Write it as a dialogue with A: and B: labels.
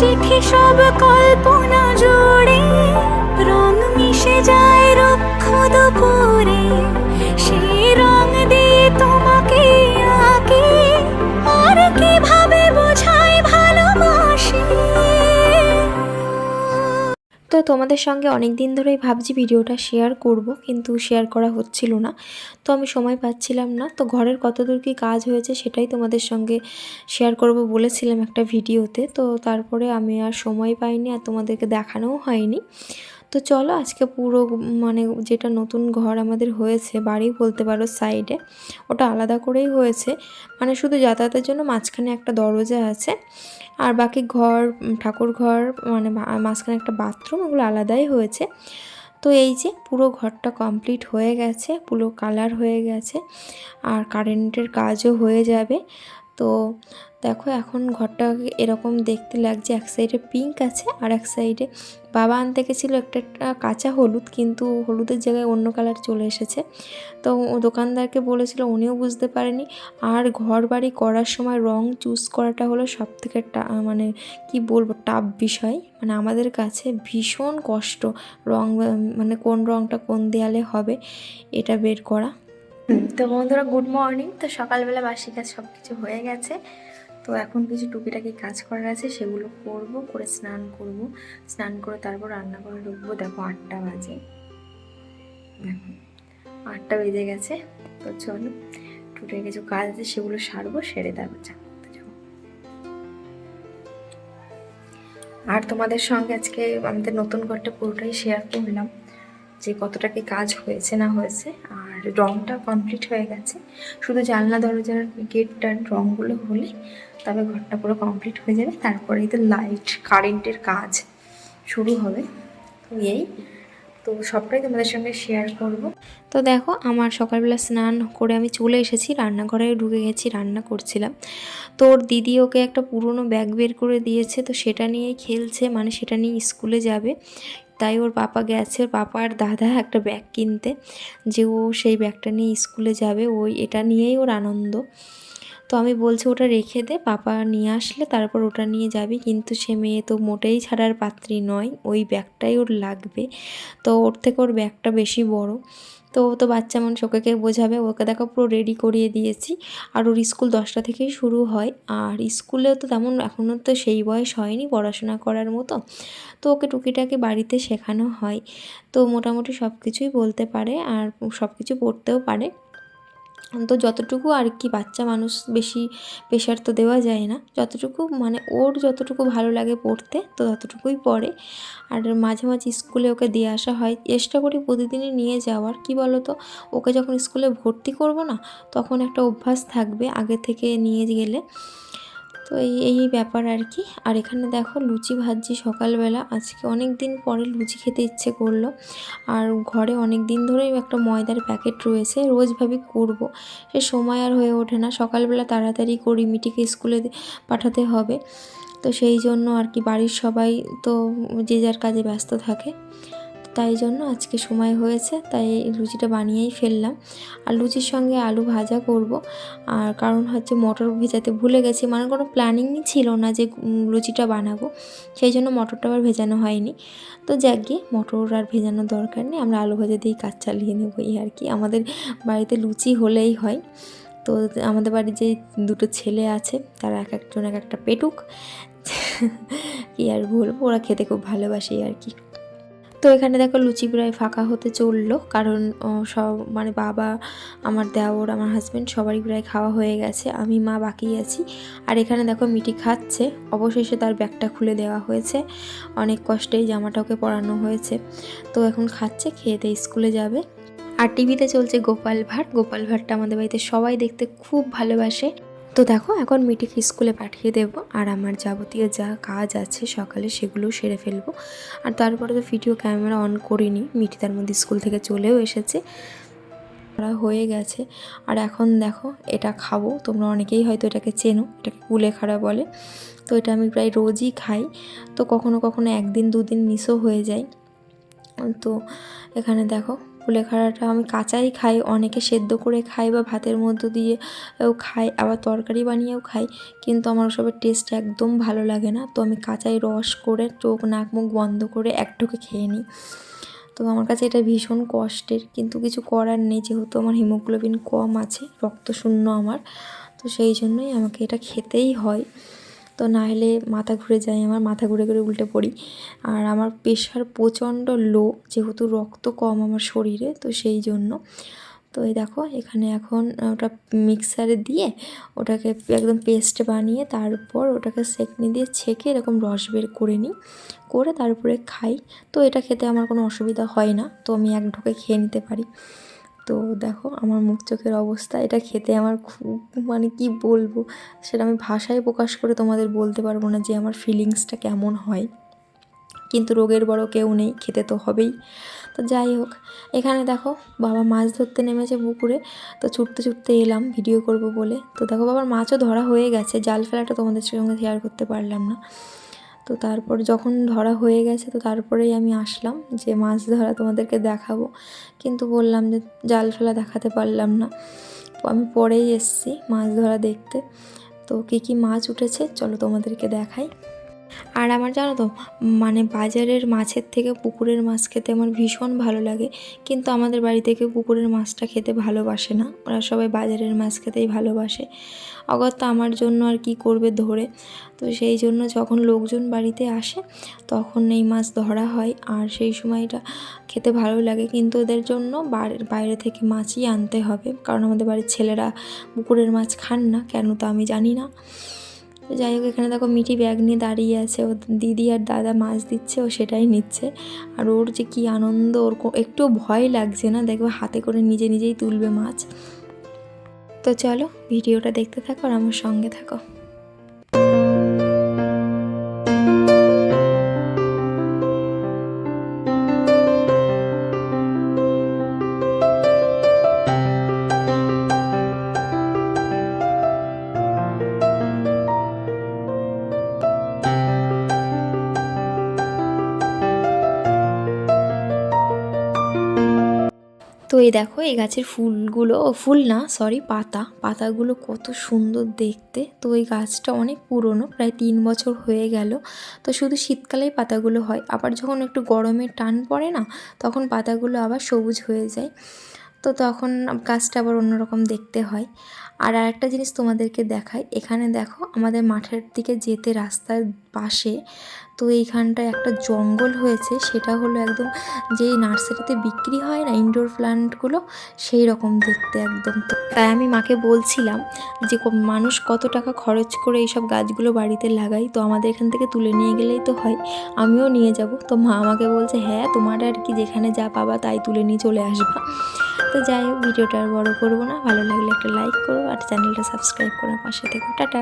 A: চিঠি সব কল্পনা জোর।
B: তো তোমাদের সঙ্গে অনেক দিন ধরেই ভাবছি ভিডিওটা শেয়ার করব, কিন্তু শেয়ার করা হচ্ছিল না। তো আমি সময় পাচ্ছিলাম না। তো ঘরের কতদূর কী কাজ হয়েছে সেটাই তোমাদের সঙ্গে শেয়ার করব বলেছিলাম একটা ভিডিওতে। তো তারপরে আমি আর সময় পাইনি আর তোমাদেরকে দেখানোও হয়নি। তো চলো আজকে পুরো মানে যেটা নতুন ঘর আমাদের হয়েছে, বাড়ি বলতে পারো সাইডে ওটা আলাদা করেই হয়েছে। মানে শুধু যাতায়াতের জন্য মাঝখানে একটা দরজা আছে, আর বাকি ঘর ঠাকুর ঘর মানে মাঝখানে একটা বাথরুম, ওগুলো আলাদাই হয়েছে। তো এই যে পুরো ঘরটা কমপ্লিট হয়ে গেছে, পুরো কালার হয়ে গেছে, আর কারেন্টের কাজও হয়ে যাবে। তো দেখো এখন ঘরটা এরকম দেখতে লাগছে, এক সাইডে পিঙ্ক আছে, আর এক সাইডে বাবা আনতে গেছিল একটা একটা কাঁচা হলুদ, কিন্তু হলুদের জায়গায় অন্য কালার চলে এসেছে। তো দোকানদারকে বলেছিল, উনিও বুঝতে পারেনি। আর ঘর বাড়ি করার সময় রং চুজ করাটা হলো সব থেকে মানে কি বলব, টাফ বিষয়। মানে আমাদের কাছে ভীষণ কষ্ট রং মানে কোন রংটা কোন দেয়ালে হবে, এটা বের করা। তো বন্ধুরা, গুড মর্নিং। তো সকালবেলা বাসি কাজ সব কিছু হয়ে গেছে। তো এখন কিছু টুকিটাকি কাজ করার আছে, সেগুলো করব, করে স্নান করব। স্নান করে তারপর রান্না করে ঢুকবো। দেখো আটটা বাজে। দেখো, আটটা বেজে গেছে। তো চলো, টুটে কিছু কাজ আছে, সেগুলো সারবো, সেরে তারপর চা আর তোমাদের সঙ্গে আজকে আমাদের নতুন ঘরটা পুরোটাই শেয়ার করলাম। যে কতটা কি কাজ হয়েছে না হয়েছে, আর রংটা কমপ্লিট হয়ে গেছে। শুধু জানলা, দরজার গেটটার রংগুলো হলে তবে ঘরটা পুরো কমপ্লিট হয়ে যাবে। তারপরেই তো লাইট কারেন্টের কাজ শুরু হবে। তো এই, তো সবটাই তোমাদের সঙ্গে শেয়ার করব। তো দেখো, আমার সকালবেলা স্নান করে আমি চলে এসেছি। রান্নাঘরে ঢুকে গেছি, রান্না করছিলাম। তো ওর দিদি ওকে একটা পুরনো ব্যাগ বের করে দিয়েছে। তো সেটা নিয়েই খেলছে মানে সেটা নিয়ে স্কুলে যাবে। তাই ওর পাপা গেছে পাপা আর দাদা একটা ব্যাগ কিনতে, যে ও সেই ব্যাগটা নিয়ে স্কুলে যাবে, ওই এটা নিয়েই ওর আনন্দ। তো আমি বলছি ওটা রেখে দে পাপা নিয়ে আসলে তারপর ওটা নিয়ে যাবি, কিন্তু সে মেয়ে তো মোটেই ছাড়ার পাত্রী নয়, ওই ব্যাগটাই ওর লাগবে। তো ওর থেকে ওর ব্যাগটা বেশি বড়। তো ও তো বাচ্চা মানুষ ওকে কে বোঝাবে। ওকে দেখো পুরো রেডি করিয়ে দিয়েছি। আর ওর স্কুল দশটা থেকেই শুরু হয়। আর স্কুলেও তো তেমন এখনও তো সেই বয়স হয়নি পড়াশোনা করার মতো। তো ওকে টুকিটাকি বাড়িতে শেখানো হয়। তো মোটামুটি সব কিছুই বলতে পারে আর সব কিছু পড়তেও পারে। তো যতটুকু আর কি বাচ্চা মানুষ বেশি প্রেশার তো দেওয়া যায় না, যতটুকু মানে ওর যতটুকু ভালো লাগে পড়তে, তো ততটুকুই পড়ে। আর মাঝে মাঝে স্কুলে ওকে দিয়ে আসা হয়, চেষ্টা করি প্রতিদিনই নিয়ে যাওয়ার। কি বলো তো ওকে যখন স্কুলে ভর্তি করব না, তখন একটা অভ্যাস থাকবে আগে থেকে নিয়ে গেলে। তো এই এই ব্যাপার আর কি। আর এখানে দেখো লুচি ভাজছি সকালবেলা। আজকে অনেক দিন পরে লুচি খেতে ইচ্ছে করল। আর ঘরে অনেক দিন ধরেই একটা ময়দার প্যাকেট রয়েছে। রোজ ভাবি করব। সে সময় আর হয়ে ওঠে না। সকালবেলা তাড়াতাড়ি করি, মিটিকে স্কুলে পাঠাতে হবে। তো সেই জন্য আর কি বাড়ির সবাই তো যে যার কাজে ব্যস্ত থাকে। তাই জন্য আজকে সময় হয়েছে, তাই লুচিটা বানিয়েই ফেললাম। আর লুচির সঙ্গে আলু ভাজা করব। আর কারণ হচ্ছে মটর ভেজাতে ভুলে গেছি মানে কোনো প্ল্যানিংই ছিল না যে লুচিটা বানাবো। সেই জন্য মটরটা আবার ভেজানো হয়নি। তো যাক গিয়ে, মটর আর ভেজানোর দরকার নেই, আমরা আলু ভাজা দিয়েই কাজ চালিয়ে নেব এই আর কি। আমাদের বাড়িতে লুচি হলেই হয়। তো আমাদের বাড়ির যে দুটো ছেলে আছে, তারা এক একজন এক একটা পেটুক। কি আর বলব, ওরা খেতে খুব ভালোবাসে আর কি। তো এখানে দেখো লুচি প্রায় ফাঁকা হতে চলল, কারণ সব মানে বাবা, আমার দেওর, আমার হাজব্যান্ড সবারই প্রায় খাওয়া হয়ে গেছে, আমি, মা বাকি আছি। আর এখানে দেখো মিটি খাচ্ছে, অবশেষে তার ব্যাগটা খুলে দেওয়া হয়েছে, অনেক কষ্টেই জামাটা ওকে পরানো হয়েছে। তো এখন খাচ্ছে, খেয়ে দিয়ে স্কুলে যাবে। আর টিভিতে চলছে গোপাল ভাঁড়, গোপাল ভাঁড়টা আমাদের বাড়িতে সবাই দেখতে খুব ভালোবাসে। তো দেখো, এখন মিটিকে স্কুলে পাঠিয়ে দেব আর আমার যাবতীয় যা কাজ আছে সকালে সেগুলো সেরে ফেলব। আর তারপরে তো ভিডিও ক্যামেরা অন করিনি, মিটি তার মধ্যে স্কুল থেকে চলেও এসেছে। হয়ে গেছে। আর এখন দেখো, এটা খাব। তোমরা অনেকেই হয়তো এটাকে চেনো, এটাকে কুলেখাড়া বলে। তো এটা আমি প্রায় রোজই খাই। তো কখনো কখনো একদিন, দুদিন মিসও হয়ে যায়। তো এখানে দেখো কুলেখাড়াটা আমি কাঁচাই খাই, অনেকে সেদ্ধ করে খাই বা ভাতের মধ্য দিয়ে ও খাই, আবার তরকারি বানিয়েও খাই, কিন্তু আমার ওসবের টেস্ট একদম ভালো লাগে না। তো আমি কাঁচাই রস করে চোখ, নাক, মুখ বন্ধ করে এক ঢোকে খেয়ে নিই। তো আমার কাছে এটা ভীষণ কষ্টের, কিন্তু কিছু করার নেই, যেহেতু আমার হিমোগ্লোবিন কম আছে, রক্ত শূন্য আমার, তো সেই জন্যই আমাকে এটা খেতেই হয়। তো না হলে মাথা ঘুরে যায় আমার মাথা ঘুরে ঘুরে উল্টে পড়ি। আর আমার প্রেশার প্রচণ্ড লো যেহেতু রক্ত কম আমার শরীরে, তো সেই জন্য। তো এই দেখো, এখানে এখন ওটা মিক্সারে দিয়ে ওটাকে একদম পেস্ট বানিয়ে তারপর ওটাকে সেকনি দিয়ে ছেঁকে এরকম রস বের করে নিই, করে তারপরে খাই। তো এটা খেতে আমার কোনো অসুবিধা হয় না, তো আমি এক ঢোকে খেয়ে নিতে পারি। তো দেখো আমার মুখ চোখের অবস্থা, এটা খেতে আমার খুব মানে কি বলব? সেটা আমি ভাষায় প্রকাশ করে তোমাদের বলতে পারব না যে আমার ফিলিংসটা কেমন হয়। কিন্তু রোগের বড় কেউ নেই, খেতে তো হবেই। তো যাই হোক, এখানে দেখো বাবা মাছ ধরতে নেমেছে পুকুরে, তো ছুটতে ছুটতে এলাম ভিডিও করব বলে। তো দেখো বাবার মাছও ধরা হয়ে গেছে, জাল ফেলাটা তোমাদের সঙ্গে শেয়ার করতে পারলাম না। তো তারপর যখন ধরা হয়ে গেছে, তো তারপরেই আমি আসলাম যে মাছ ধরা তোমাদেরকে দেখাবো। কিন্তু বললাম যে জাল ফেলা দেখাতে পারলাম না। তো আমি পরেই এসছি মাছ ধরা দেখতে। তো কী কী মাছ উঠেছে, চলো তোমাদেরকে দেখাই। আর আমার জানো তো মানে বাজারের মাছের থেকে পুকুরের মাছ খেতে আমার ভীষণ ভালো লাগে। কিন্তু আমাদের বাড়ি থেকে পুকুরের মাছটা খেতে ভালোবাসে না। ওরা সবাই বাজারের মাছ খেতেই ভালোবাসে। অগত্যা আমার জন্য আর কি করবে ধরে? তো সেই জন্য যখন লোকজন বাড়িতে আসে, তখন এই মাছ ধরা হয়। আর সেই সময়টা খেতে ভালো লাগে। কিন্তু ওদের জন্য বাইরে- থেকে মাছই আনতে হবে। কারণ আমাদের বাড়ির ছেলেরা পুকুরের মাছ খান না। কেন তো আমি জানি না। তো যাই হোক, এখানে দেখো মিঠি ব্যাগ নিয়ে দাঁড়িয়ে আছে। ও দিদি আর দাদা মাছ দিচ্ছে, ও সেটাই নিচ্ছে। আর ওর যে কি আনন্দ, ওর একটু ভয় লাগছে না। দেখবে হাতে করে নিজে নিজেই তুলবে মাছ। তো চলো, ভিডিওটা দেখতে থাকো আর আমার সঙ্গে থাকো। এই দেখো, এই গাছের ফুলগুলো, ফুল না সরি পাতা। পাতাগুলো কত সুন্দর দেখতে। তো এই গাছটা অনেক পুরনো, প্রায় তিন বছর হয়ে গেল। তো শুধু শীতকালেই পাতাগুলো হয়। আবার যখন একটু গরমের টান পড়ে না, তখন পাতাগুলো আবার সবুজ হয়ে যায়। তো তখন গাছটা আবার অন্যরকম দেখতে হয়। আর আরেকটা জিনিস তোমাদেরকে দেখাই। এখানে দেখো, আমাদের মাঠের দিকে যেতে রাস্তার পাশে তো এইখানটায় একটা জঙ্গল হয়েছে, সেটা হলো একদম যেই নার্সারিতে বিক্রি হয় না ইনডোর প্ল্যান্টগুলো সেই রকম দেখতে একদম। তো তাই আমি মাকে বলছিলাম যে মানুষ কত টাকা খরচ করে এইসব গাছগুলো বাড়িতে লাগাই তো আমাদের এখান থেকে তুলে নিয়ে গেলেই তো হয়, আমিও নিয়ে যাব। তো মা আমাকে বলছে হ্যাঁ তোমার আর কি যেখানে যা পাবা তাই তুলে নিয়ে চলে আসবা। তো যাই হোক, ভিডিওটা আর বড় করব না, ভালো লাগলে একটা লাইক করো, আর চ্যানেলটা সাবস্ক্রাইব করে পাশে থেকো। টাটা!